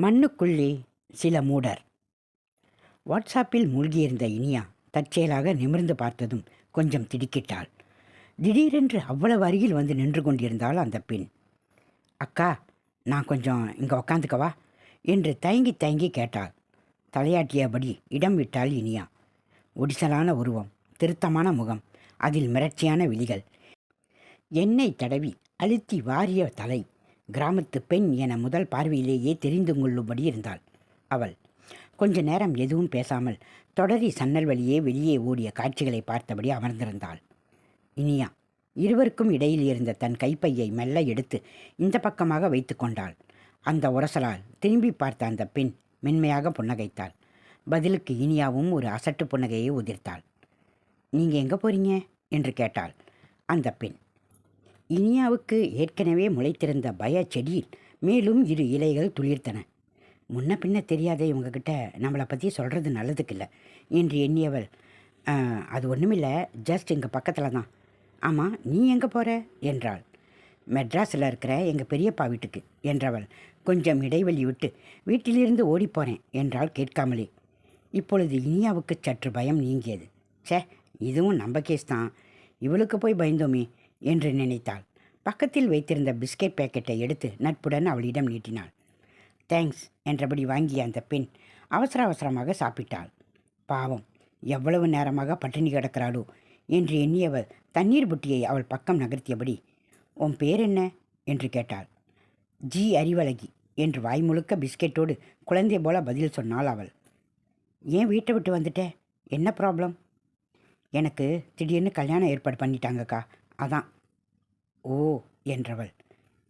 மண்ணுக்குள்ளே சில மூடர். வாட்ஸ்ஆப்பில் மூழ்கியிருந்த இனியா தற்செயலாக நிமிர்ந்து பார்த்ததும் கொஞ்சம் திடுக்கிட்டாள். திடீரென்று அவ்வளவு அருகில் வந்து நின்று கொண்டிருந்தாள் அந்த பெண். அக்கா நான் கொஞ்சம் இங்கே உக்காந்துக்கவா? என்று தயங்கி தயங்கி கேட்டாள். தலையாட்டியபடி இடம் விட்டாள் இனியா. ஒடிசலான உருவம் திருத்தமான முகம் அதில் மிரட்சியான விழிகள். எண்ணெய் தடவி அழுத்தி வாரிய தலை கிராமத்து பெண் என முதல் பார்வையிலேயே தெரிந்து கொள்ளும்படி இருந்தாள். அவள் கொஞ்ச நேரம் எதுவும் பேசாமல் தொடரி சன்னல் வழியே வெளியே ஓடிய காட்சிகளை பார்த்தபடி அமர்ந்திருந்தாள். இனியா இருவருக்கும் இடையில் இருந்த தன் கைப்பையை மெல்ல எடுத்து இந்த பக்கமாக வைத்து கொண்டாள். அந்த உரசலால் திரும்பி பார்த்த அந்த பெண் மென்மையாக புன்னகைத்தாள். பதிலுக்கு இனியாவும் ஒரு அசட்டு புன்னகையை உதிர்த்தாள். நீங்கள் எங்கே போறீங்க? என்று கேட்டாள். அந்த பெண் இனியாவுக்கு ஏற்கனவே முளைத்திருந்த பய செடியில் மேலும் இரு இலைகள் துளிர்த்தன. முன்ன பின்ன தெரியாத இவங்கக்கிட்ட நம்மளை பற்றி சொல்கிறது நல்லதுக்கு இல்லை என்று எண்ணியவள். அது ஒன்றுமில்லை ஜஸ்ட் இங்கே பக்கத்தில் தான். ஆமாம் நீ எங்கே போகிற என்றாள். மெட்ராஸில் இருக்கிற எங்கள் பெரியப்பா வீட்டுக்கு என்றவள். கொஞ்சம் இடைவெளி விட்டு வீட்டிலிருந்து ஓடிப்போகிறேன் என்றாள் கேட்காமலே. இப்பொழுது இனியாவுக்கு சற்று பயம் நீங்கியது. ச்சே இதுவும் நம்ம கேஸ் தான். இவளுக்கு போய் பயந்தோமே என்று நினைத்தாள். பக்கத்தில் வைத்திருந்த பிஸ்கெட் பேக்கெட்டை எடுத்து நட்புடன் அவளிடம் நீட்டினாள். தேங்க்ஸ் என்றபடி வாங்கிய அந்த பெண் அவசர அவசரமாக சாப்பிட்டாள். பாவம் எவ்வளவு நேரமாக பட்டினி கிடக்கிறாளோ என்று எண்ணியவள் தண்ணீர் புட்டியை அவள் பக்கம் நகர்த்தியபடி உன் பேர் என்ன? என்று கேட்டாள். ஜி. அறிவழகி என்று வாய் முழுக்க பிஸ்கெட்டோடு குழந்தை போல பதில் சொன்னாள் அவள். ஏன் வீட்டை விட்டு வந்துட்ட? என்ன ப்ராப்ளம்? எனக்கு திடீர்னு கல்யாணம் ஏற்பாடு பண்ணிட்டாங்கக்கா அதான். ஓ என்றவள்.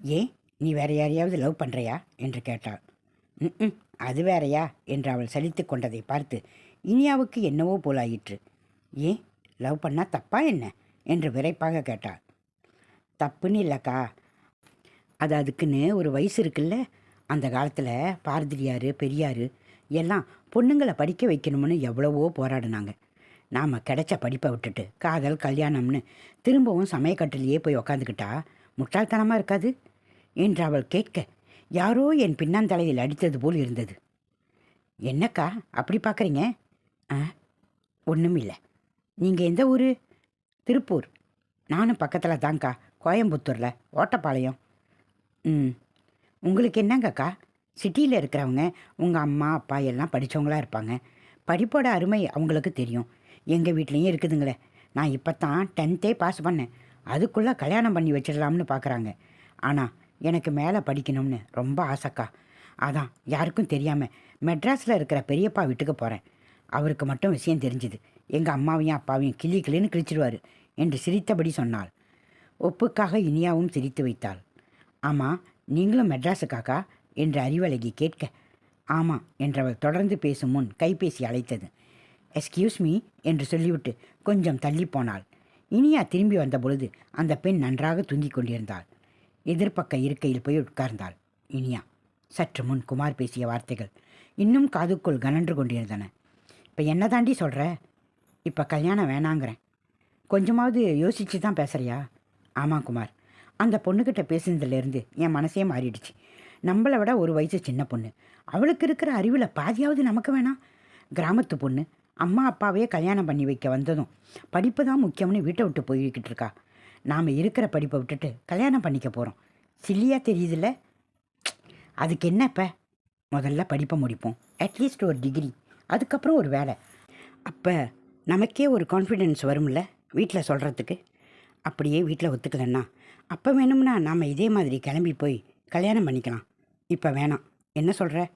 ஏன் நீ வேற யாரையாவது லவ் பண்ணுறியா என்று கேட்டாள். ம் அது வேறயா? என்று அவள் சலித்து கொண்டதை பார்த்து இனியாவுக்கு என்னவோ போலாயிற்று. ஏன் லவ் பண்ணால் தப்பா என்ன? என்று விரைப்பாக கேட்டாள். தப்புன்னு இல்லைக்கா. அது அதுக்குன்னு ஒரு வயசு இருக்குல்ல. அந்த காலத்தில் பாரதியார் பெரியார் எல்லாம் பொண்ணுங்களை படிக்க வைக்கணும்னு எவ்வளவோ போராடினாங்க. நாம் கிடைச்ச படிப்பை விட்டுட்டு காதல் கல்யாணம்னு திரும்பவும் சமயக்கட்டிலேயே போய் உக்காந்துக்கிட்டா முட்டாள்தனமாக இருக்காது? என்று அவள் கேட்க யாரோ என் பின்னாந்தலையில் அடித்தது போல் இருந்தது. என்னக்கா அப்படி பார்க்குறீங்க ஆ ஒன்றும் இல்லை நீங்கள் எந்த ஊர்? திருப்பூர். நானும் பக்கத்தில் தான்க்கா கோயம்புத்தூரில் ஓட்டப்பாளையம். ம். உங்களுக்கு என்னங்கக்கா? சிட்டியில் இருக்கிறவங்க உங்கள் அம்மா அப்பா எல்லாம் படித்தவங்களாக இருப்பாங்க. படிப்போட அருமை அவங்களுக்கு தெரியும். எங்கள் வீட்லேயும் இருக்குதுங்களே. நான் இப்போ தான் டென்த்தே பாஸ் பண்ணேன். அதுக்குள்ளே கல்யாணம் பண்ணி வச்சிடலாம்னு பார்க்குறாங்க ஆனால் எனக்கு மேலே படிக்கணும்னு ரொம்ப ஆசைக்கா. அதான் யாருக்கும் தெரியாமல் மெட்ராஸில் இருக்கிற பெரியப்பா வீட்டுக்கு போகிறேன் அவருக்கு மட்டும் விஷயம் தெரிஞ்சுது. எங்கள் அம்மாவையும் அப்பாவையும் கிளி கிளின்னு கிழிச்சிடுவார் என்று சிரித்தபடி சொன்னாள். ஒப்புக்காக இனியாவும் சிரித்து வைத்தாள். ஆமாம் நீங்களும் மெட்ராஸுக்காக்கா? என்று அறிவழகி கேட்க ஆமாம் என்றவள் தொடர்ந்து பேசும் முன் கைபேசி அழைத்தது. எஸ்கியூஸ் மீ என்று சொல்லிவிட்டு கொஞ்சம் தள்ளி போனாள். இனியா திரும்பி வந்த பொழுது அந்த பெண் நன்றாக தூங்கிக் கொண்டிருந்தாள். எதிர்ப்பக்க இருக்கையில் போய் உட்கார்ந்தாள். இனியா சற்று முன் குமார் பேசிய வார்த்தைகள் இன்னும் காதுக்குள் கனன்று கொண்டிருந்தன. இப்போ என்ன தாண்டி சொல்கிற இப்போ கல்யாணம் வேணாங்கிறேன். கொஞ்சமாவது யோசிச்சு தான் பேசுகிறியா ஆமாம் குமார் அந்த பொண்ணுக்கிட்ட பேசுனதுலேருந்து என் மனசே மாறிடுச்சு. நம்மளை விட ஒரு வயசு சின்ன பொண்ணு. அவளுக்கு இருக்கிற அறிவில் பாதியாவது நமக்கு வேணாம். கிராமத்து பொண்ணு அம்மா அப்பாவே கல்யாணம் பண்ணி வைக்க வந்ததும் படிப்பு தான் முக்கியம்னு வீட்டை விட்டு போய்கிட்டு இருக்கா. நாம் இருக்கிற படிப்பை விட்டுட்டு கல்யாணம் பண்ணிக்க போகிறோம் சில்லியாக தெரியுதுல்ல? அதுக்கு என்ன இப்போ? முதல்ல படிப்பை முடிப்போம். அட்லீஸ்ட் ஒரு டிகிரி அதுக்கப்புறம் ஒரு வேலை. அப்போ நமக்கே ஒரு கான்ஃபிடென்ஸ் வரும்ல வீட்டில் சொல்கிறதுக்கு அப்படியே வீட்டில் ஒத்துக்கலன்னா? அப்போ வேணும்னா நாம் இதே மாதிரி கிளம்பி போய் கல்யாணம் பண்ணிக்கலாம். இப்போ வேணாம். என்ன சொல்கிற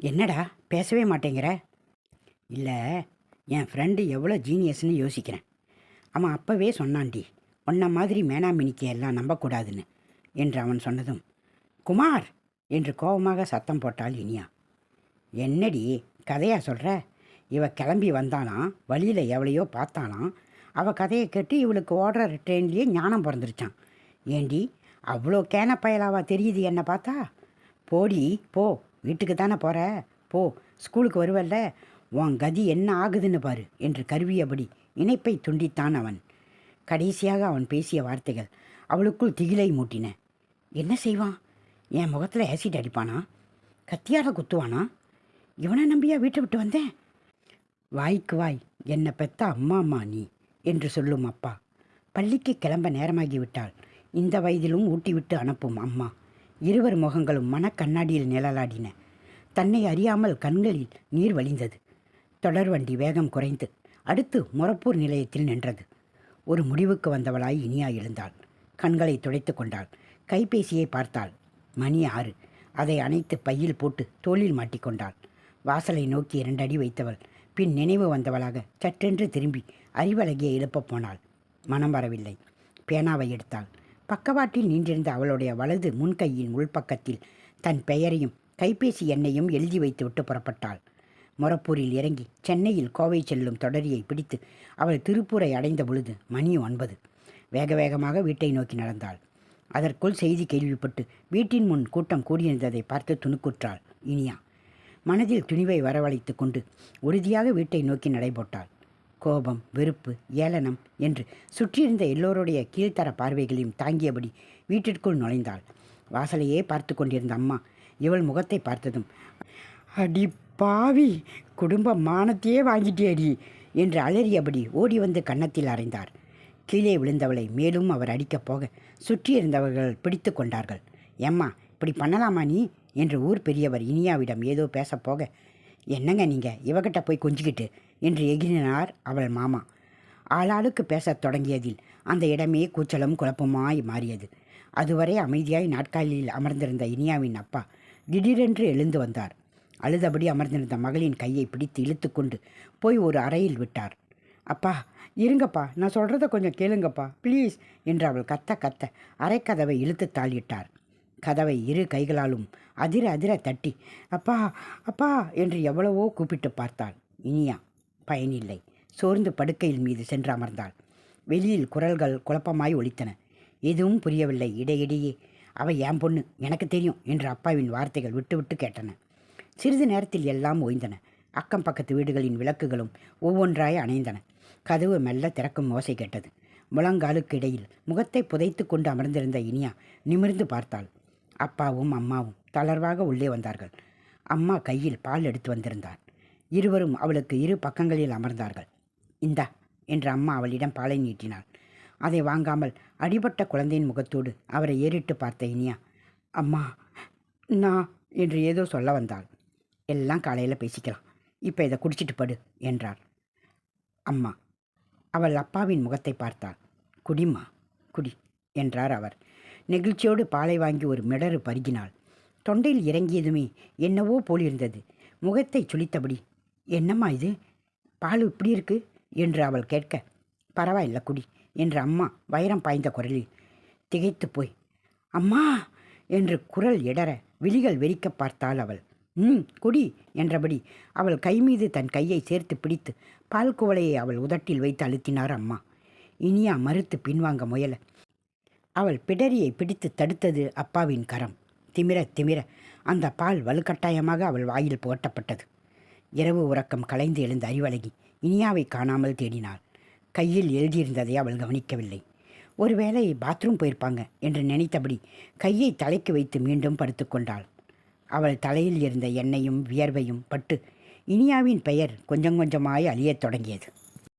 என்னடா பேசவே மாட்டேங்கிற? இல்லை என் ஃப்ரெண்டு எவ்வளோ ஜீனியஸ்னு யோசிக்கிறேன். அவன் அப்போவே சொன்னான்டி உன்ன மாதிரி மேனாமினிக்கு எல்லாம் நம்பக்கூடாதுன்னு என்று அவன் சொன்னதும் குமார் என்று கோபமாக சத்தம் போட்டாள் இனியா. என்னடி கதையாக சொல்கிற இவ கிளம்பி வந்தாலாம் வழியில் எவளையோ பார்த்தாலாம் அவள் கதையை கேட்டு இவளுக்கு ஓடுற ட்ரெயின்லேயே ஞானம் பிறந்துருச்சான் ஏண்டி அவ்வளோ கேன பயலாவா தெரியுது என்னை பார்த்தா? போடி போ. வீட்டுக்கு தானே போகிற போ ஸ்கூலுக்கு வருவல்ல? உன் கதி என்ன ஆகுதுன்னு பாரு என்று கருவியபடி இணைப்பை துண்டித்தான் அவன். கடைசியாக அவன் பேசிய வார்த்தைகள் அவளுக்குள் திகிலை மூட்டின. என்ன செய்வான்? என் முகத்தில் ஆசிட் அடிப்பானா? கத்தியால் குத்துவானா? இவனை நம்பியா வீட்டை விட்டு வந்தேன் வாய்க்கு வாய் என்னை பெத்த அம்மா அம்மா நீ என்று சொல்லும் அப்பா. பள்ளிக்கு கிளம்ப நேரமாகிவிட்டால் இந்த வயதிலும் ஊட்டிவிட்டு அனுப்பும் அம்மா. இருவர் முகங்களும் மனக்கண்ணாடியில் நிழலாடின. தன்னை அறியாமல் கண்களில் நீர் வழிந்தது. தொடர்வண்டி வேகம் குறைந்து அடுத்து முரப்பூர் நிலையத்தில் நின்றது. ஒரு முடிவுக்கு வந்தவளாய் இனியா எழுந்தாள். கண்களை துடைத்து கொண்டாள். கைபேசியை பார்த்தாள். மணி ஆறு. அதை அணைத்து பையில் போட்டு தோளில் மாட்டிக்கொண்டாள் வாசலை நோக்கி இரண்டு அடி வைத்தவள். பின் நினைவு வந்தவளாக சற்றென்று திரும்பி அறிவழகியை எழுப்பப் போனாள். மனம் வரவில்லை. பேனாவை எடுத்தாள். பக்கவாட்டில் நின்றிருந்த அவளுடைய வலது முன்கையின் உள்பக்கத்தில் தன் பெயரையும் கைபேசி எண்ணையும் எழுதி வைத்துவிட்டு புறப்பட்டாள். மொரப்பூரில் இறங்கி சென்னையில் கோவை செல்லும் தொடரியை பிடித்து அவள் திருப்பூரை அடைந்த பொழுது மணி ஒன்பது. வேக வேகமாக வீட்டை நோக்கி நடந்தாள். அதற்குள் செய்தி கேள்விப்பட்டு வீட்டின் முன் கூட்டம் கூடியிருந்ததை பார்த்து துணுக்குற்றாள் இனியா. மனதில் துணிவை வரவழைத்து கொண்டு உறுதியாக வீட்டை நோக்கி நடைபோட்டாள். கோபம் வெறுப்பு ஏளனம் என்று சுற்றியிருந்த எல்லோருடைய கீழ்த்தர பார்வைகளையும் தாங்கியபடி வீட்டிற்குள் நுழைந்தாள். வாசலையே பார்த்து கொண்டிருந்த அம்மா இவள் முகத்தை பார்த்ததும் அடி பாவி குடும்ப மானத்தையே வாங்கிட்டேடி என்று அலறியபடி ஓடி வந்து கன்னத்தில் அறைந்தார். கீழே விழுந்தவளை மேலும் அவர் அடிக்கப் போக சுற்றியிருந்தவர்கள் பிடித்து கொண்டார்கள். ஏம்மா இப்படி பண்ணலாமா நீ? என்று ஊர் பெரியவர் இனியாவிடம் ஏதோ பேசப் போக என்னங்க நீங்கள் இவகிட்ட போய் கொஞ்சிக்கிட்டு என்று எகிரினார் அவள் மாமா. ஆளாளுக்கு பேசத் தொடங்கியதில் அந்த இடமே கூச்சலும் குழப்பமாய் மாறியது. அதுவரை அமைதியாய் நாட்காலியில் அமர்ந்திருந்த இனியாவின் அப்பா திடீரென்று எழுந்து வந்தார். அழுதபடி அமர்ந்திருந்த மகளின் கையை பிடித்து இழுத்துக்கொண்டு போய் ஒரு அறையில் விட்டார். அப்பா இருங்கப்பா நான் சொல்கிறத கொஞ்சம் கேளுங்கப்பா ப்ளீஸ் என்று அவள் கத்த கத்த அரைக்கதவை இழுத்து தாளிட்டார். கதவை இரு கைகளாலும் அதிர அதிர தட்டி அப்பா அப்பா என்று எவ்வளவோ கூப்பிட்டு பார்த்தாள் இனியா. பயனில்லை. சோர்ந்து படுக்கையில் மீது சென்று அமர்ந்தாள். வெளியில் குரல்கள் குழப்பமாய் ஒலித்தன. எதுவும் புரியவில்லை. இடையிடையே அவை என் பொண்ணு? எனக்கு தெரியும் என்று அப்பாவின் வார்த்தைகள் விட்டுவிட்டு கேட்டன. சிறிது நேரத்தில் எல்லாம் ஓய்ந்தன. அக்கம் பக்கத்து வீடுகளின் விளக்குகளும் ஒவ்வொன்றாய் அணைந்தன. கதவு மெல்ல திறக்கும் ஓசை கேட்டது. முழங்காலுக்கு இடையில் முகத்தை புதைத்து கொண்டு அமர்ந்திருந்த இனியா நிமிர்ந்து பார்த்தாள். அப்பாவும் அம்மாவும் தளர்வாக உள்ளே வந்தார்கள். அம்மா கையில் பால் எடுத்து வந்திருந்தார். இருவரும் அவளுக்கு இரு பக்கங்களில் அமர்ந்தார்கள். இந்தா என்று அம்மா அவளிடம் பாலை நீட்டினாள். அதை வாங்காமல் அடிபட்ட குழந்தையின் முகத்தோடு அவரை ஏறிட்டு பார்த்த இனியா அம்மா நான் என்று ஏதோ சொல்ல வந்தாள். எல்லாம் காலையில் பேசிக்கலாம். இப்போ இதை குடிச்சிட்டு படு என்றார். அம்மா அவள் அப்பாவின் முகத்தை பார்த்தாள். குடிம்மா குடி என்றார் அவர். நெகிழ்ச்சியோடு பாலை வாங்கி ஒரு மிடறு பருகினாள். தொண்டையில் இறங்கியதுமே என்னவோ போலிருந்தது. முகத்தை சுளித்தபடி என்னம்மா இது? பால் இப்படி இருக்கு? என்று அவள் கேட்க பரவாயில்ல குடி என்று அம்மா வைரம் பாய்ந்த குரலில் திகைத்து போய் அம்மா என்று குரல் இடற விழிகள் வெறிக்க பார்த்தாள் அவள். ம் குடி என்றபடி அவள் கை மீது தன் கையை சேர்த்து பிடித்து பால் குவளையை அவள் உதட்டில் வைத்து அழுத்தினார் அம்மா. இனியா மறுத்து பின்வாங்க முயல. அவள் பிடரியை பிடித்து தடுத்தது அப்பாவின் கரம். திமிர திமிர அந்த பால் வலுக்கட்டாயமாக அவள் வாயில் புகட்டப்பட்டது. இரவு உறக்கம் கலைந்து எழுந்த அறிவழகி இனியாவை காணாமல் தேடினாள். கையில் எழுதியிருந்ததை அவள் கவனிக்கவில்லை. ஒருவேளை பாத்ரூம் போயிருப்பாங்க என்று நினைத்தபடி கையை தலைக்கு வைத்து மீண்டும் படுத்துக்கொண்டாள் அவள் தலையில் இருந்த எண்ணெயும் வியர்வையும் பட்டு இனியாவின் பெயர் கொஞ்சம் கொஞ்சமாய் அழியத் தொடங்கியது.